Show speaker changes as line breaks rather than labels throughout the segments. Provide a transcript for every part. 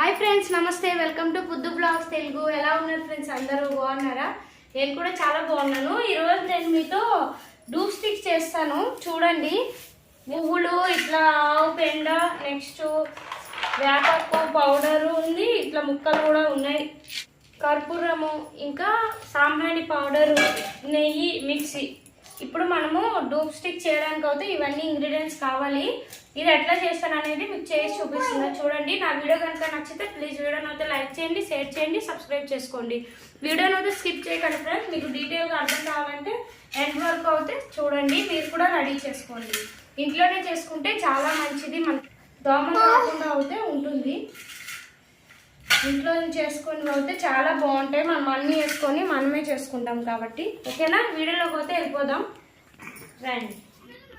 Hi friends నమస్తే. Welcome to Puddu blogs Telugu ఎలా ఉన్నారు ఫ్రెండ్స్ అందరూ బాగున్నారా? నేను కూడా చాలా బాగున్నాను. ఈరోజు నేను మీతో డూప్ స్టిక్ చేస్తాను. చూడండి. పువ్వులు ఇట్లా ఆవు పెండ నెక్స్ట్ వేపకు పౌడరు ఉంది. ఇట్లా ముక్కలు కూడా ఉన్నాయి. కర్పూరము ఇంకా సాంబ్రాణి పౌడరు నెయ్యి మిక్సీ. ఇప్పుడు మనము డూప్ స్టిక్ చేయడానికి అయితే ఇవన్నీ ఇంగ్రీడియంట్స్ కావాలి. ఇది ఎట్లా చేస్తాను అనేది మీకు చేసి చూపిస్తున్నా. చూడండి నా వీడియో కనుక నచ్చితే ప్లీజ్ వీడియో అయితే లైక్ చేయండి షేర్ చేయండి సబ్స్క్రైబ్ చేసుకోండి. వీడియో అయితే స్కిప్ చేయకండి ఫ్రెండ్స్ మీకు డీటెయిల్గా అర్థం కావాలంటే ఎండ్ వరకు అయితే చూడండి మీరు కూడా రెడీ చేసుకోండి. ఇంట్లోనే చేసుకుంటే చాలా మంచిది. మన దోమ రాకుండా అయితే ఉంటుంది. ఇంట్లో చేసుకుని పోతే చాలా బాగుంటాయి. మనం అన్నీ వేసుకొని మనమే చేసుకుంటాం కాబట్టి. ఓకేనా? వీడియోలోకి పోతే వెళ్ళిపోదాం. రండి.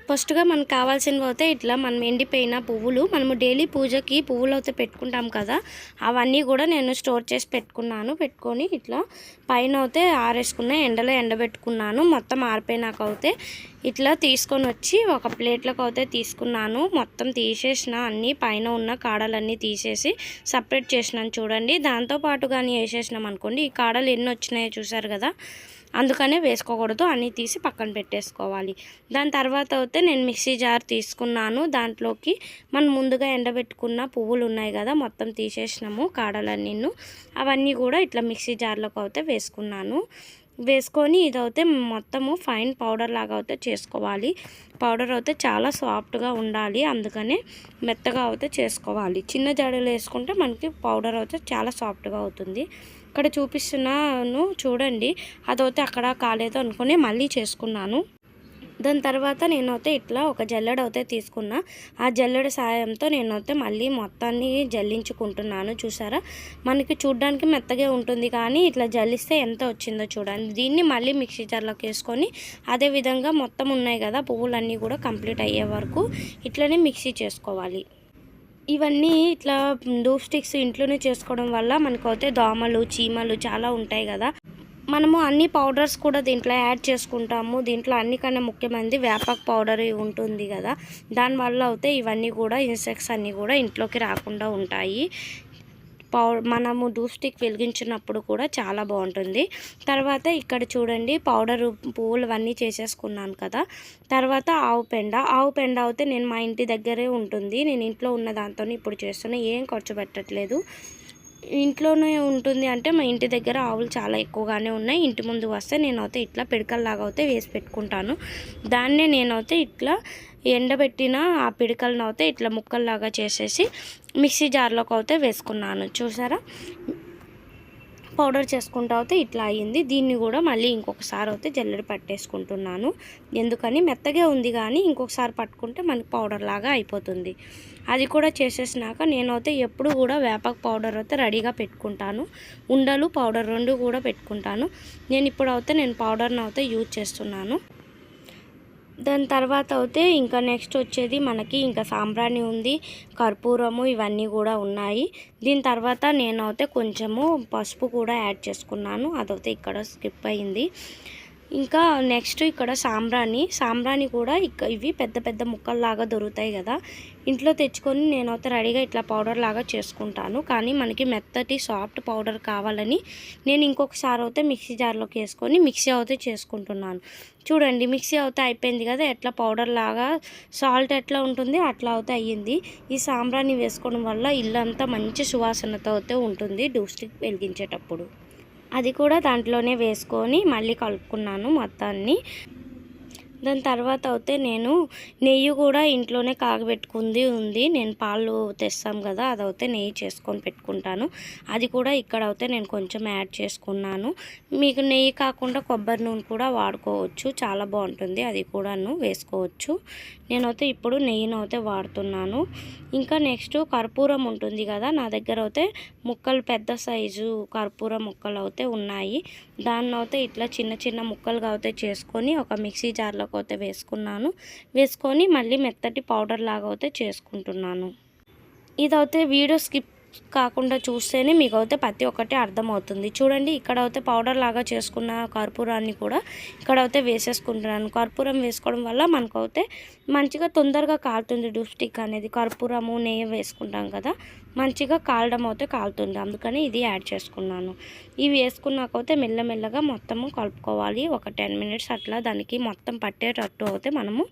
ఫస్ట్గా మనకు కావాల్సినవి అయితే ఇట్లా మనం ఎండిపోయిన పువ్వులు మనము డైలీ పూజకి పువ్వులు అయితే పెట్టుకుంటాం కదా అవన్నీ కూడా నేను స్టోర్ చేసి పెట్టుకున్నాను. పెట్టుకొని ఇట్లా పైన అయితే ఆరేసుకున్న ఎండలో ఎండబెట్టుకున్నాను. మొత్తం ఆరిపోయినాక అయితే ఇట్లా తీసుకొని వచ్చి ఒక ప్లేట్లోకి అయితే తీసుకున్నాను. మొత్తం తీసేసిన అన్నీ పైన ఉన్న కాడలన్నీ తీసేసి సపరేట్ చేసినాను చూడండి. దాంతోపాటు కానీ వేసేసినాం అనుకోండి. ఈ కాడలు ఎన్ని వచ్చినాయో చూసారు కదా? అందుకనే వేసుకోకూడదు. అన్నీ తీసి పక్కన పెట్టేసుకోవాలి. దాని తర్వాత అయితే నేను మిక్సీ జార్ తీసుకున్నాను. దాంట్లోకి మనం ముందుగా ఎండబెట్టుకున్న పువ్వులు ఉన్నాయి కదా మొత్తం తీసేసినాము కాడలన్నీను అవన్నీ కూడా ఇట్లా మిక్సీ జార్లోకి అయితే వేసుకున్నాను. వేసుకొని ఇదైతే మొత్తము ఫైన్ పౌడర్ లాగా అయితే చేసుకోవాలి. పౌడర్ అయితే చాలా సాఫ్ట్గా ఉండాలి. అందుకనే మెత్తగా అయితే చేసుకోవాలి. చిన్న జాడీలు వేసుకుంటే మనకి పౌడర్ అయితే చాలా సాఫ్ట్గా అవుతుంది. ఇక్కడ చూపిస్తున్నాను చూడండి. అదైతే అక్కడ కాలేదు అనుకుని మళ్ళీ చేసుకున్నాను. దాని తర్వాత నేనైతే ఇట్లా ఒక జల్లెడ అయితే తీసుకున్నా. ఆ జల్లెడ సాయంతో నేనైతే మళ్ళీ మొత్తాన్ని జల్లించుకుంటున్నాను. చూసారా? మనకి చూడ్డానికి మెత్తగా ఉంటుంది కానీ ఇట్లా జల్లిస్తే ఎంత వచ్చిందో చూడండి. దీన్ని మళ్ళీ మిక్సీ జార్లోకి వేసుకొని అదే విధంగా మొత్తం ఉన్నాయి కదా పువ్వులన్నీ కూడా కంప్లీట్ అయ్యే వరకు ఇట్లనే మిక్సీ చేసుకోవాలి. ఇవన్నీ ఇట్లా దూప్ స్టిక్స్ ఇంట్లోనే చేసుకోవడం వల్ల మనకైతే దోమలు చీమలు చాలా ఉంటాయి కదా. మనము అన్ని పౌడర్స్ కూడా దీంట్లో యాడ్ చేసుకుంటాము. దీంట్లో అన్నికన్నా ముఖ్యమైనది వేపక్ పౌడర్ ఉంటుంది కదా. దానివల్ల అయితే ఇవన్నీ కూడా ఇన్సెక్ట్స్ అన్నీ కూడా ఇంట్లోకి రాకుండా ఉంటాయి. పౌ మనము డూప్ స్టిక్ వెలిగించినప్పుడు కూడా చాలా బాగుంటుంది. తర్వాత ఇక్కడ చూడండి పౌడర్ పువ్వులు అవన్నీ చేసేసుకున్నాను కదా. తర్వాత ఆవు పెండ. ఆవు పెండ అయితే నేను మా ఇంటి దగ్గరే ఉంటుంది. నేను ఇంట్లో ఉన్న దాంతో ఇప్పుడు చేస్తున్నా. ఏం ఖర్చు పెట్టట్లేదు. ఇంట్లోనే ఉంటుంది అంటే మా ఇంటి దగ్గర ఆవులు చాలా ఎక్కువగానే ఉన్నాయి. ఇంటి ముందు వస్తే నేనైతే ఇట్లా పిడకల్లాగా అయితే వేసి పెట్టుకుంటాను. దాన్నే నేనైతే ఇట్లా ఎండబెట్టిన ఆ పిడకలను అయితే ఇట్లా ముక్కల్లాగా చేసేసి మిక్సీ జార్లోకి అయితే వేసుకున్నాను. చూసారా? పౌడర్ చేసుకుంటూ అయితే ఇట్లా అయ్యింది. దీన్ని కూడా మళ్ళీ ఇంకొకసారి అయితే జల్లెడ పట్టేసుకుంటున్నాను. ఎందుకని? మెత్తగా ఉంది కానీ ఇంకొకసారి పట్టుకుంటే మనకి పౌడర్ లాగా అయిపోతుంది. అది కూడా చేసేసినాక నేనైతే ఎప్పుడు కూడా వేపక పౌడర్ అయితే రెడీగా పెట్టుకుంటాను. ఉండలు పౌడర్ రెండు కూడా పెట్టుకుంటాను. నేను ఇప్పుడు అయితే నేను పౌడర్ని అయితే యూజ్ చేస్తున్నాను. దాని తర్వాత అయితే ఇంకా నెక్స్ట్ వచ్చేది మనకి ఇంకా సాంబ్రాణి ఉంది కర్పూరము ఇవన్నీ కూడా ఉన్నాయి. దీని తర్వాత నేనైతే కొంచెము పసుపు కూడా యాడ్ చేసుకున్నాను అదైతే ఇక్కడ స్కిప్ అయింది. ఇంకా నెక్స్ట్ ఇక్కడ సాంబ్రాణి. సాంబ్రాణి కూడా ఇక ఇవి పెద్ద పెద్ద ముక్కల్లాగా దొరుకుతాయి కదా. ఇంట్లో తెచ్చుకొని నేనైతే రెడీగా ఇట్లా పౌడర్ లాగా చేసుకుంటాను. కానీ మనకి మెత్తటి సాఫ్ట్ పౌడర్ కావాలని నేను ఇంకొకసారి అయితే మిక్సీ జార్లోకి వేసుకొని మిక్సీ అయితే చేసుకుంటున్నాను. చూడండి మిక్సీ అయితే అయిపోయింది కదా. ఎట్లా పౌడర్ లాగా సాల్ట్ ఎట్లా ఉంటుంది అట్లా అయితే అయ్యింది. ఈ సాంబ్రాణి వేసుకోవడం వల్ల ఇల్లంతా మంచి సువాసనతో అయితే ఉంటుంది డూస్టిక్ వెలిగించేటప్పుడు. అది కూడా దాంట్లోనే వేసుకొని మళ్ళీ కలుపుకున్నాను మొత్తాన్ని. దాని తర్వాత అయితే నేను నెయ్యి కూడా ఇంట్లోనే కాగబెట్టుకుంది ఉంది. నేను పాలు తెస్తాం కదా అదైతే నెయ్యి చేసుకొని పెట్టుకుంటాను. అది కూడా ఇక్కడ అయితే నేను కొంచెం యాడ్ చేసుకున్నాను. మీకు నెయ్యి కాకుండా కొబ్బరి నూనె కూడా వాడుకోవచ్చు. చాలా బాగుంటుంది. అది కూడాను వేసుకోవచ్చు. నేనైతే ఇప్పుడు నెయ్యిని అయితే వాడుతున్నాను. ఇంకా నెక్స్ట్ కర్పూరం ఉంటుంది కదా నా దగ్గర అయితే ముక్కలు పెద్ద సైజు కర్పూరం ముక్కలు అయితే ఉన్నాయి. దాన్ని అయితే ఇట్లా చిన్న చిన్న ముక్కలుగా అయితే చేసుకొని ఒక మిక్సీ జార్లోకి అయితే వేసుకున్నాను. వేసుకొని మళ్ళీ మెత్తటి పౌడర్ లాగా అయితే చేసుకుంటున్నాను. ఇదైతే వీడియో స్కిప్ కాకుండా చూస్తేనే మీకు అయితే ప్రతి ఒక్కటి అర్థమవుతుంది. చూడండి ఇక్కడ అయితే పౌడర్ లాగా చేసుకున్న కర్పూరాన్ని కూడా ఇక్కడ అయితే వేసేసుకుంటున్నాను. కర్పూరం వేసుకోవడం వల్ల మనకు అయితే మంచిగా తొందరగా కాలుతుంది డూస్టిక్ అనేది. కర్పూరము నెయ్యి వేసుకుంటాం కదా మంచిగా కాలడం అయితే కాలుతుంది. అందుకని ఇది యాడ్ చేసుకున్నాను. ఇవి వేసుకున్నాకైతే మెల్లమెల్లగా మొత్తము కలుపుకోవాలి. ఒక టెన్ మినిట్స్ అట్లా దానికి మొత్తం పట్టేటట్టు అయితే మనము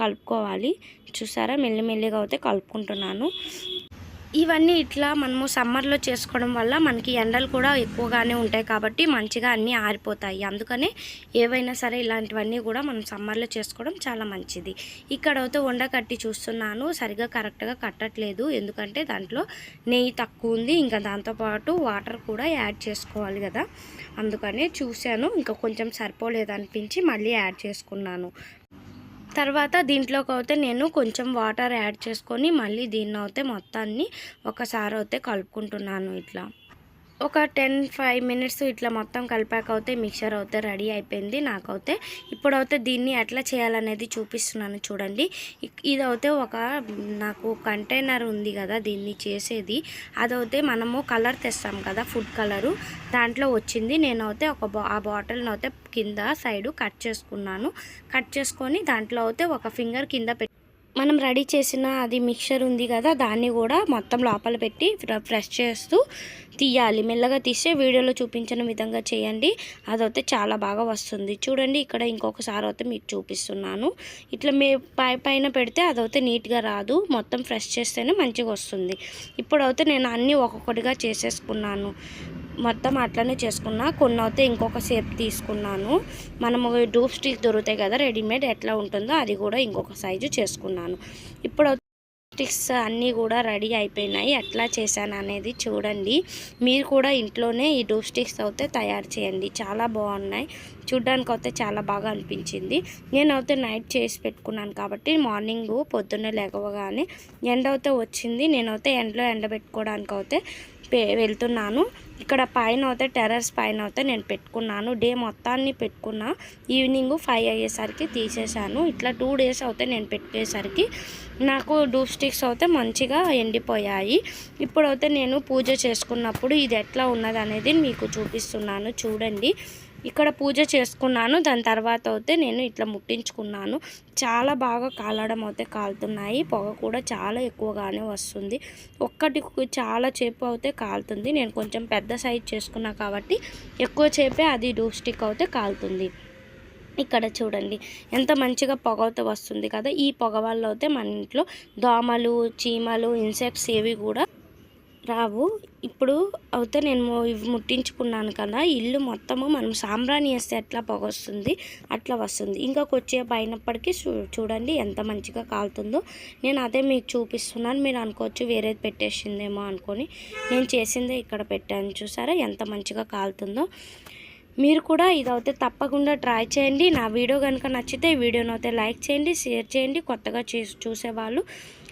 కలుపుకోవాలి. చూసారా? మెల్లిమెల్లిగా అయితే కలుపుకుంటున్నాను. ఇవన్నీ ఇట్లా మనము సమ్మర్లో చేసుకోవడం వల్ల మనకి ఎండలు కూడా ఎక్కువగానే ఉంటాయి కాబట్టి మంచిగా అన్నీ ఆరిపోతాయి. అందుకనే ఏవైనా సరే ఇలాంటివన్నీ కూడా మనం సమ్మర్లో చేసుకోవడం చాలా మంచిది. ఇక్కడ అయితే వండ కట్టి చూస్తున్నాను. సరిగా కరెక్ట్గా కట్టట్లేదు. ఎందుకంటే దాంట్లో నెయ్యి తక్కువ ఉంది. ఇంకా దాంతోపాటు వాటర్ కూడా యాడ్ చేసుకోవాలి కదా. అందుకనే చూశాను. ఇంకా కొంచెం సరిపోలేదు అనిపించి మళ్ళీ యాడ్ చేసుకున్నాను. తర్వాత దీంట్లోకి అయితే నేను కొంచెం వాటర్ యాడ్ చేసుకొని మళ్ళీ దీన్ని అయితే మొత్తాన్ని ఒకసారి అయితే కలుపుకుంటున్నాను ఇట్లా. ఒక టెన్ ఫైవ్ మినిట్స్ ఇట్లా మొత్తం కలిపాక అయితే మిక్చర్ అయితే రెడీ అయిపోయింది నాకైతే ఇప్పుడైతే దీన్ని ఎట్లా చేయాలనేది చూపిస్తున్నాను చూడండి. ఇదైతే ఒక నాకు కంటైనర్ ఉంది కదా దీన్ని చేసేది అదైతే మనము కలర్ తెస్తాం కదా ఫుడ్ కలరు దాంట్లో వచ్చింది. నేనైతే ఒక బా ఆ బాటిల్ని అయితే కింద సైడు కట్ చేసుకున్నాను. కట్ చేసుకొని దాంట్లో అయితే ఒక ఫింగర్ కింద పెట్టి మనం రెడీ చేసిన అది మిక్చర్ ఉంది కదా దాన్ని కూడా మొత్తం లోపల పెట్టి ఫ్రెష్ ప్రెస్ చేస్తూ తీయాలి. మెల్లగా తీస్తే వీడియోలో చూపించిన విధంగా చేయండి. అదైతే చాలా బాగా వస్తుంది. చూడండి ఇక్కడ ఇంకొకసారి అయితే మీకు చూపిస్తున్నాను. ఇట్లా మీ పై పైన పెడితే అదైతే నీట్గా రాదు. మొత్తం ఫ్రెష్ చేస్తేనే మంచిగా వస్తుంది. ఇప్పుడైతే నేను అన్నీ ఒక్కొక్కటిగా చేసేసుకున్నాను. మొత్తం అట్లనే చేసుకున్నా. కొన్ని అయితే ఇంకొక షేప్ తీసుకున్నాను. మనము డూప్ స్టిక్ దొరుకుతాయి కదా రెడీమేడ్ ఎట్లా ఉంటుందో అది కూడా ఇంకొక సైజు చేసుకున్నాను. ఇప్పుడు స్టిక్స్ అన్నీ కూడా రెడీ అయిపోయినాయి. ఎట్లా చేశాను అనేది చూడండి. మీరు కూడా ఇంట్లోనే ఈ డూప్ స్టిక్స్ అయితే తయారు చేయండి. చాలా బాగున్నాయి. చూడ్డానికి అయితే చాలా బాగా అనిపించింది. నేనైతే నైట్ చేసి పెట్టుకున్నాను కాబట్టి మార్నింగ్ పొద్దున్నే లేవగానే ఎండ అయితే వచ్చింది. నేనైతే ఎండలో ఎండబెట్టుకోవడానికి అయితే వెళ్తున్నాను. ఇక్కడ పైన అయితే టెర్రస్ పైన అయితే నేను పెట్టుకున్నాను. డే మొత్తాన్ని పెట్టుకున్నా. ఈవినింగ్ ఫైవ్ అయ్యేసరికి తీసేశాను. ఇట్లా టూ డేస్ అయితే నేను పెట్టేసరికి నాకు డూప్ స్టిక్స్ అయితే మంచిగా ఎండిపోయాయి. ఇప్పుడైతే నేను పూజ చేసుకున్నప్పుడు ఇది ఎట్లా ఉన్నది అనేది మీకు చూపిస్తున్నాను. చూడండి. ఇక్కడ పూజ చేసుకున్నాను. దాని తర్వాత అయితే నేను ఇట్లా ముట్టించుకున్నాను. చాలా బాగా కాలడం అయితే కాలుతున్నాయి. పొగ కూడా చాలా ఎక్కువగానే వస్తుంది. ఒక్కటి చాలా చేపు అయితే కాలుతుంది. నేను కొంచెం పెద్ద సైజ్ చేసుకున్నా కాబట్టి ఎక్కువ చేపే అది డూప్ స్టిక్ అయితే కాలుతుంది. ఇక్కడ చూడండి. ఎంత మంచిగా పొగ అయితే వస్తుంది కదా. ఈ పొగ వల్ల అయితే మన ఇంట్లో దోమలు చీమలు ఇన్సెక్ట్స్ ఏవి కూడా రావు. ఇప్పుడు అయితే నేను ఇవి ముట్టించుకున్నాను కదా ఇల్లు మొత్తము మనం సాంబ్రాణి వేస్తే ఎట్లా పొగ వస్తుంది అట్లా వస్తుంది. ఇంకా కొద్దిసేపు అయినప్పటికీ చూ చూడండి ఎంత మంచిగా కాలుతుందో. నేను అదే మీకు చూపిస్తున్నాను. మీరు అనుకోవచ్చు వేరేది పెట్టేసిందేమో అనుకొని. నేను చేసిందే ఇక్కడ పెట్టాను. చూసారా ఎంత మంచిగా కాలుతుందో. మీరు కూడా ఇదైతే తప్పకుండా ట్రై చేయండి. నా వీడియో కనుక నచ్చితే ఈ అయితే లైక్ చేయండి షేర్ చేయండి. కొత్తగా చూసేవాళ్ళు